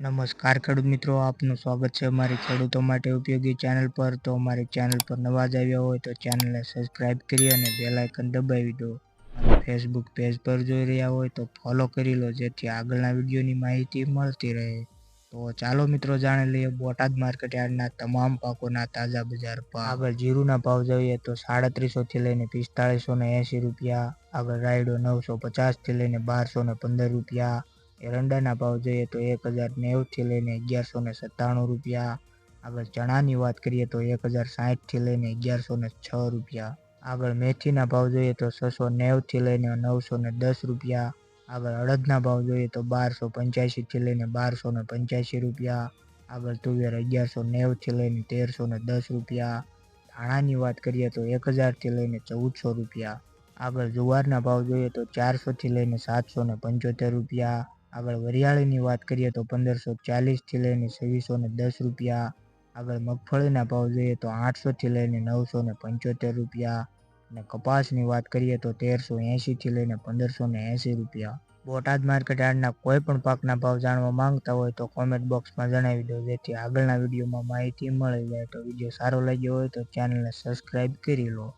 નમસ્કાર ખેડૂત મિત્રો, આપનું સ્વાગત છે અમારી ખેડૂતો માટે ઉપયોગી ચેનલ પર. તો અમારી ચેનલ પર નવા જ આવ્યા હોય તો ચેનલને સબસ્ક્રાઇબ કરી અને બેલ આઇકન દબાવી દો. ફેસબુક પેજ પર જોઈ રહ્યા હોય તો ફોલો કરી લો, જેથી આગળના વિડીયોની માહિતી મળતી રહે. તો ચાલો મિત્રો, જાણી લઈએ બોટાદ માર્કેટ યાર્ડના તમામ પાકોના તાજા બજાર પર આગળ જીરુના ભાવ જોઈએ તો સાડત્રીસોથી લઈને પિસ્તાળીસો ને એંસી રૂપિયા. આગળ રાયડો નવસો પચાસથી લઈને બારસો ને પંદર રૂપિયા. એરંડાના ભાવ જોઈએ તો એક હજાર નેવુંથી લઈને અગિયારસો ને સત્તાણું રૂપિયા. આગળ ચણાની વાત કરીએ તો એક હજાર સાહીઠથી લઈને અગિયારસો ને છ રૂપિયા. આગળ મેથીના ભાવ જોઈએ તો છસો નેવુંથી લઈને નવસો ને દસ રૂપિયા. આગળ અડદના ભાવ જોઈએ તો બારસો પંચ્યાસીથી લઈને બારસો ને પંચ્યાસી રૂપિયા. આગળ તુવેર અગિયારસો નેવુંથી લઈને તેરસો ને દસ રૂપિયા. ધાણાની વાત કરીએ તો એક હજારથી લઈને ચૌદસો રૂપિયા. આગળ જુવારના ભાવ જોઈએ તો ચારસોથી લઈને સાતસો ને પંચોતેર રૂપિયા. આગળ વરિયાળીની વાત કરીએ તો પંદરસો ચાલીસથી લઈને છવ્વીસો ને દસ રૂપિયા, આગળ મગફળીના ભાવ જોઈએ તો આઠસોથી લઈને નવસો ને પંચોતેર રૂપિયા અને કપાસની વાત કરીએ તો તેરસો એંશીથી લઈને પંદરસો ને એંશી રૂપિયા. બોટાદ માર્કેટ યાર્ડના કોઈ પણ પાકના ભાવ જાણવા માંગતા હોય તો કોમેન્ટ બોક્સમાં જણાવી દો, જેથી આગળના વિડીયોમાં માહિતી મળી જાય તો વીડિયો સારો લાગ્યો હોય તો ચેનલને સબસ્ક્રાઈબ કરી લો.